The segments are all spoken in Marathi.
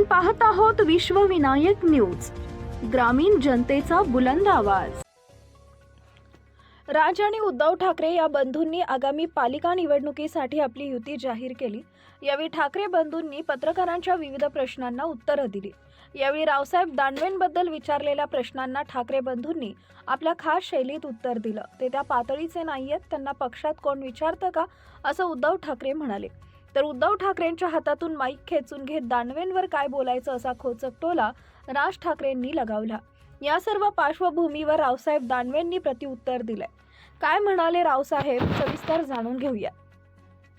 आपण पाहत आहोत विश्वविनायक न्यूज. ग्रामीण जनतेचा बुलंद आवाज. राज आणि उद्धव ठाकरे या बंधूंनी आगामी पालिका निवडणुकीसाठी आपली युती जाहीर केली. यावेळी ठाकरे बंधूंनी पत्रकारांच्या विविध प्रश्नांना उत्तरं दिली. यावेळी रावसाहेब दानवेंबद्दल विचारलेल्या प्रश्नांना ठाकरे बंधूंनी आपल्या खास शैलीत उत्तर दिलं. ते त्या पातळीचे नाही आहेत त्यांना पक्षात कोण विचारतं का? असं उद्धव ठाकरे म्हणाले. तर उद्धव ठाकरेंच्या हातातून माईक खेचून घेत दानवेंवर काय बोलायचं असा खोचक टोला राज ठाकरेंनी लगावला. या सर्व पार्श्वभूमीवर रावसाहेब दानवेंनी प्रत्युत्तर दिलंय. काय म्हणाले रावसाहेब? सविस्तर जाणून घेऊया.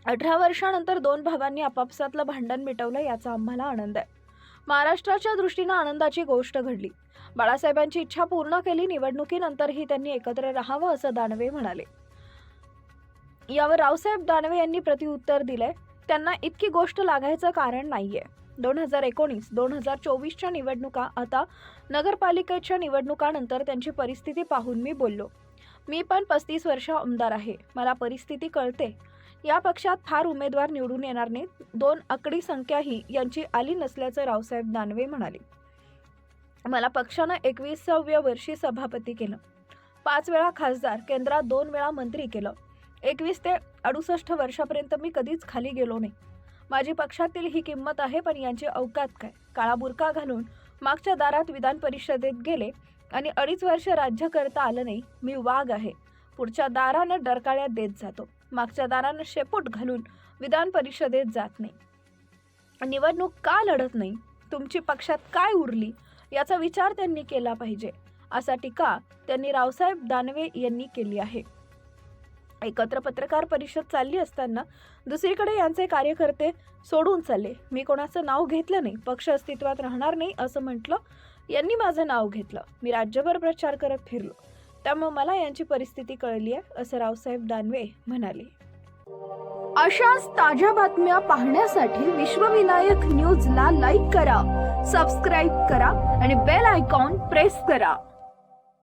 अठरा वर्षानंतर दोन भावांनी आपापसातलं भांडण मिटवलं याचा आम्हाला आनंद आहे. महाराष्ट्राच्या दृष्टीनं आनंदाची गोष्ट घडली. बाळासाहेबांची इच्छा पूर्ण केली निवडणुकीनंतरही त्यांनी एकत्र राहावं असं दानवे म्हणाले. यावर रावसाहेब दानवे यांनी प्रतिउत्तर दिलंय. त्यांना इतकी गोष्ट लागायचं कारण नाहीये. दोन हजार एकोणीस दोन हजार चोवीसच्या निवडणुका आता नगरपालिकेच्या निवडणुकानंतर त्यांची परिस्थिती पाहून मी बोललो. मी पण पस्तीस वर्ष आमदार आहे. मला परिस्थिती कळते. या पक्षात फार उमेदवार निवडून येणार नाहीत. दोन आकडी संख्याही यांची आली नसल्याचं रावसाहेब दानवे म्हणाले. मला पक्षानं एकविसाव्या वर्षी सभापती केलं. पाच वेळा खासदार केंद्रात दोन वेळा मंत्री केलं. एकवीस ते अडुसष्ट वर्षापर्यंत मी कधीच खाली गेलो नाही. माझी पक्षातील ही किंमत आहे पण यांची अवकात काय? काळा बुरका घालून मागच्या दारात विधान परिषदेत गेले आणि अडीच वर्ष राज्य करता आलं नाही मी वाघ आहे. पुढच्या दारानं डरकाळ्यात देत जातो. मागच्या दारानं शेपूट घालून विधान परिषदेत जात नाही. निवडणूक का लढत नाही? तुमची पक्षात काय उरली? याचा विचार त्यांनी केला पाहिजे. असा टीका त्यांनी रावसाहेब दानवे यांनी केली आहे. एकत्र पत्रकार परिषद चालली असताना दुसरीकडे यांचे कार्यकर्ते सोडून चालले. मी कोणाचं नाव घेतलं नाही पक्ष अस्तित्वात राहणार नाही असं म्हटलं. यांनी माझं नाव घेतलं. मी राज्यभर प्रचार करत फिरलो. त्यामुळे मला यांची परिस्थिती कळली आहे असं रावसाहेब दानवे म्हणाले. अशाच ताज्या बातम्या पाहण्यासाठी विश्वविनायक न्यूजला लाईक करा सबस्क्राईब करा आणि बेल आयकॉन प्रेस करा.